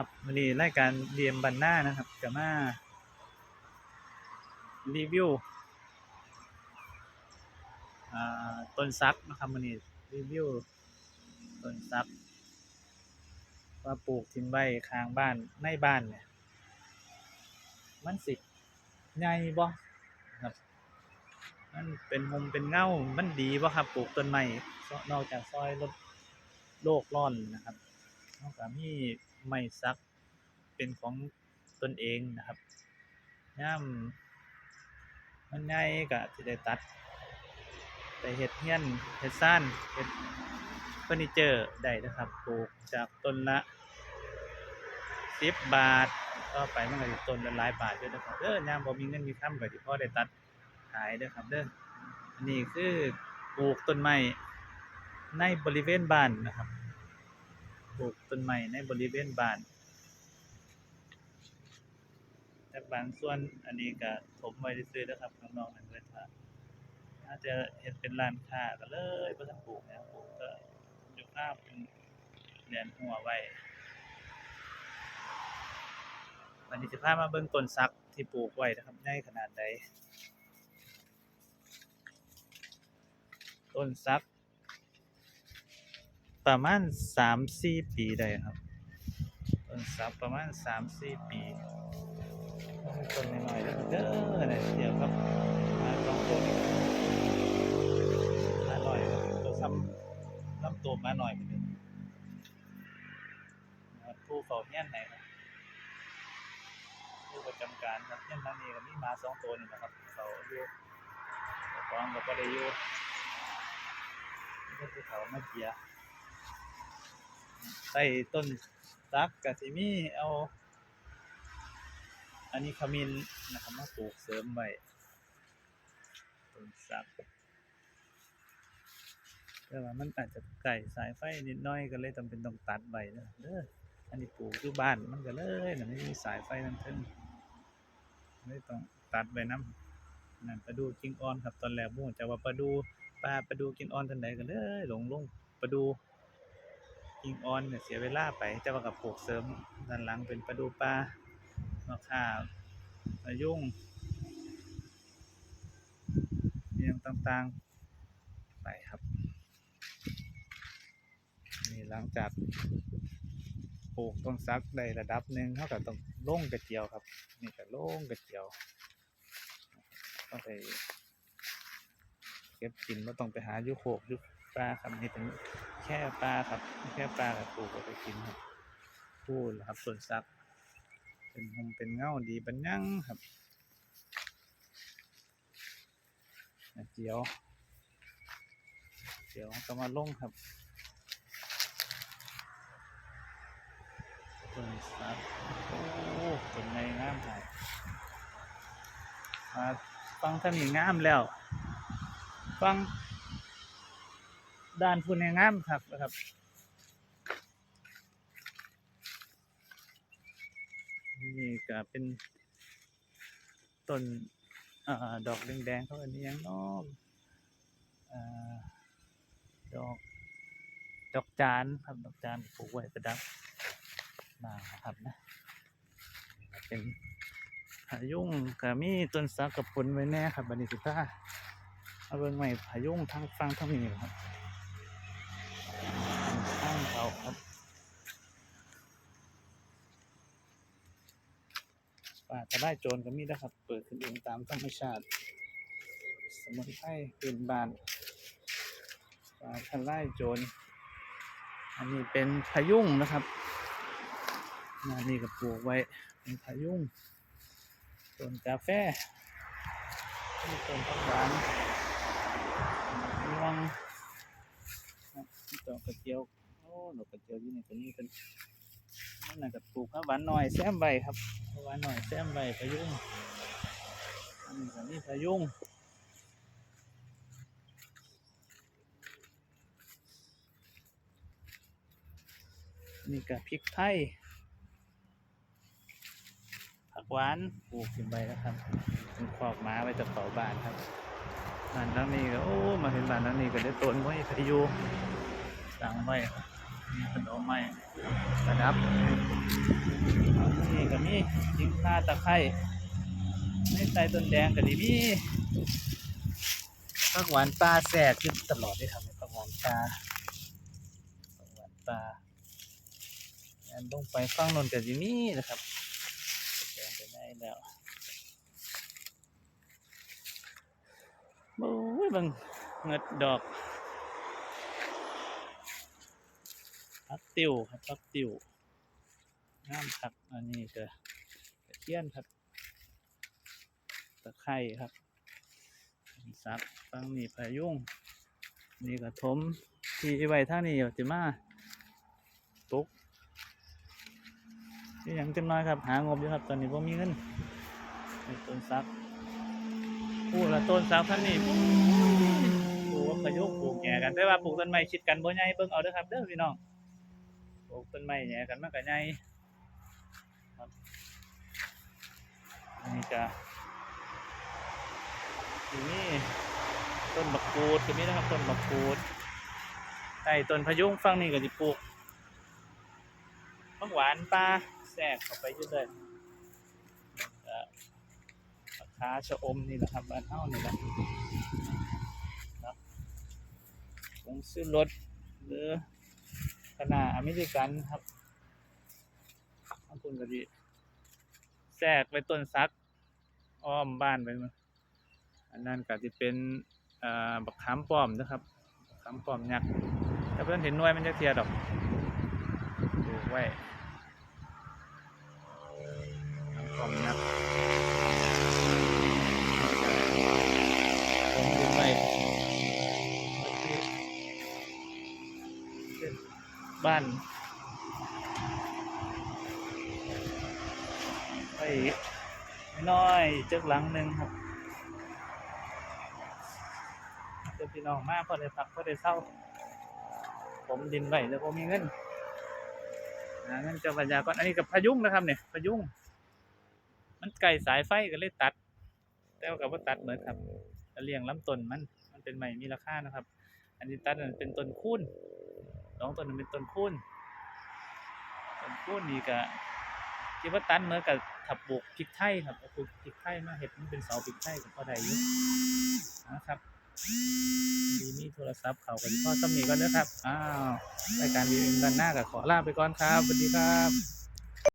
ครับวันนี้รายการเรียมบันหน้านะครับจะมารีวิวต้นซักนะครับวันนี้รีวิวต้นซักว่าปลูกทิ้งไว้ข้างบ้านในบ้านเนี่ยมันสิใหญ่บ่ครับมันเป็นมุมเป็นเงามันดีบ่ครับปลูกต้นไม้นอกจากซอยลดโลกร้อนนะครับนอกจากมี ไม้ซักเป็นของตนเองนะครับย่ามมันใหญ่ก็สิได้ตัดไปเฮ็ดเฮียนเฮ็ดซ่านเฮ็ดเฟอร์นิเจอร์ได้นะครับปลูกจากต้นละ10บบาทต่อไปมันก็สิต้นละหลายบาทด้วยนะครับเด้อยามบ่มีเงินมีคำก็สิพอได้ตัดขายด้อครับเด้ออันนี้คือปลูกต้นไม้ในบริเวณบ้านนะครับ ปลูกต้นไม้ในบริเวณบ้านแต่บางส่วนอันนี้ก็ถมไว้ซื่อๆนะครับน้องๆนั่นเพิ่นว่าถ้าจะเฮ็ดเป็นร้านค้าก็เลยบ่ทันปลูกนะปลูกก็อยู่ข้างเป็นแหลนหัวไว้วันนี้สิพามาเบิ่งต้นสักที่ปลูกไว้นะครับใหญ่ขนาดใดต้นสัก ประมาณสามสี่ปีได้ครับต้นสักประมาณสามสี่ปีต้นน้อยๆเด้อเด้อเนี่ยเดี๋ยวครับมาสองตัวนี้มาหน่อยตัวซ้ำลำตัวมาหน่อยเหมือนเดิมนะครับผู้เฝ้าเฮียไหนครับผู้ประจำการครับเฮียนทางนี้ก็มีหมาสองตัวนี่นะครับเฝ้าอยู่เจ้าของก็บ่ได้อยู่ก็คือเขามาเกียร์ ใส่ต้นซักกับสิมีเอา อันนี้ขมิ้นนะครับมาปลูกเสริมไว้ต้นซักแต่ว่ามันอาจจะไก่สายไฟนิดน้อยก็เลยจำเป็นต้องตัดไว้นะเด้ออันนี้ปลูกอยู่บ้านมันก็เลยนะไม่มีสายไฟนั่นเพิ่นเลยต้องตัดไว้น้ำนั่นปลาดูกิงออนครับตอนแรกบ่รู้จักว่าปลาดูปลาปลาดูกินออนทันใดก็เลยหลงลงปลาดู ยิงออนเนี่ยเสียเวลาไปแต่ว่ากับปลูกเสริมด้านหลังเป็นปลาดูปลามะข่าปลายุ่งเรียงต่างๆ ไปครับ นี่หลังจากปลูกต้นซักได้ระดับหนึ่งเท่ากับต้องล่งกระเจียวครับ นี่ก็ล่งกระเจียวต้องไปเก็บกินไม่ต้องไปหายุโคกยุ ปลาครับนี่เป็นแค่ปลาครับ แค่ปลากับปูก็ไปกินครับพูดครับส่วนซัก เป็นหมเป็นเง่าดีบันยังครับเจียวเจียวก็มาลงครับต้นซักโอ้ต้นในงามครับมาฟังท่านนี่งามแล้ว ฟัง ด้านพุ่นในงามครับนะครับนี่ก็เป็นต้นอดอกแดงๆเขาอันนี้ยังน้องดอกดอกจานครับดอกจานปลูกไว้ประดับบ้าครับนะเป็นพายุงกับมีต้นสักกับผลไว้แน่ครับบันิสิต้าเอาเบิ่งใหม่พายุงทั้งฟังทั้งนี้ครับ งเขาครับป่าทะไลโจรก็มีนะครับ เปิดขึ้นเองตามธรรมชาติ สมุนไพรพื้นบานป่าทะไลโจร อันนี้เป็นพายุงนะครับงานนี้ก็ปลูกไว้เป็นพายุงต้นกาแฟต้นผักหวานม่วงดอกกระเจียว อ้ดอกกระเจียวอยู่ในตัวนี้เป็นนั่นน่ะกับปลูกครับหวานหน่อยแซมใบครับหวานหน่อยแซมใบพยุงอันนี้ก็นี่พยุงนี่ก็พริกไทยผักหวานปลูกขึ้นไปแล้วครับเป็นขอบม้าไว้จะเผาบ้านครับบ้านหลังนี้ก็โอ้มาเห็นบ้านหลังนี้ก็ได้ต้นไว้พะยุงสั่งไว้ครับ ขนมไม้ประดับนี่ก็มียิงข่าตะไคร้ไม่ใส่ต้นแดงก็ดีมีผักหวานปลาแสกขึ้นตลอดเลยครับผักหวานปลาผักหวานปลาอันลงไปฟังนนก็ดีมีนะครับแกงไปได้แล้วโอ้ยบังเงิดดอกพัก ติวครับพักติวงามครับอันนี้ก็กระเทียนครับตะไคร้ครับซับฟังนี่พายุงนี่กระทมที่ไว้ท่านี้อยู่จิมาตุกนี่ยังจังน้อยครับหางบอยู่ครับ ตอนนี้ผมมีเงินต้นซักพูดละต้นสาวพันนี่ปลูกว่ายุกปลูกแหย่กันแต่ว่าปลูกต้นไม้ชิดกันบ่ใหญ่เบิ่งเอาเด้อครับเด้อพี่น้อง ปลูกต้นไม้แหย่กันมันก็ใหญ่ครับนนี้จะทีนี้ต้นบักกูดก็มีนะครับต้นบักกูดใต้ต้นพะยุงฝั่งนี้ก็สิปลูกผักหวานปลาแทรกเข้าไปยู่เลยก็ราคาชะอมนี่แหละครับบ้านเฮานี่แหละเนาะผงซื้อรถหรือ ขนาดอเมริกันครับขอบคุณกะดีแทรกไปต้นซัก อ้อมบ้านไปมาอันนั้นก็จะเป็นบักขามป้อมนะครับบักขามป้อมยักษ์แต่เพื่อนเห็นหน่วยมันจะเทียดอกดูไว้ขามป้อมยักษ์ ผมดูไปบ้านไป น้อยเจักหลังหนึ่งครับเจ้าพี่น้องมากพอได้พักพอได้เศร้า ผมดินไหวแล้วผมมีเงินหาเงินจ้าปัญญาก่อนอันนี้กับพายุงนะครับเนี่ยพายุงมันไก่สายไฟก็เลยตัด แต่ว่ากับว่าตัดเหมือนครับเลี้ยงลำต้นมันมันเป็นใหม่มีราคานะครับ อันนี้ตัดนั้นเป็นต้นคูนสองต้นนั้นเป็นต้นคูนต้นคูนนี่ก็ คิดว่าตันเหมือนกับถับปลูกพริกไทยครับเอาปลูกพริกไทยมาเห็ดมันเป็นเสาพริกไทยก็พอได้อยู่นะครับดีมีโทรศัพท์เขากันพ่อสมีก่อนนะครับอ้าวรายการวีเอ็มด้านหน้ากับขอลาไปก่อนครับสวัสดีครับ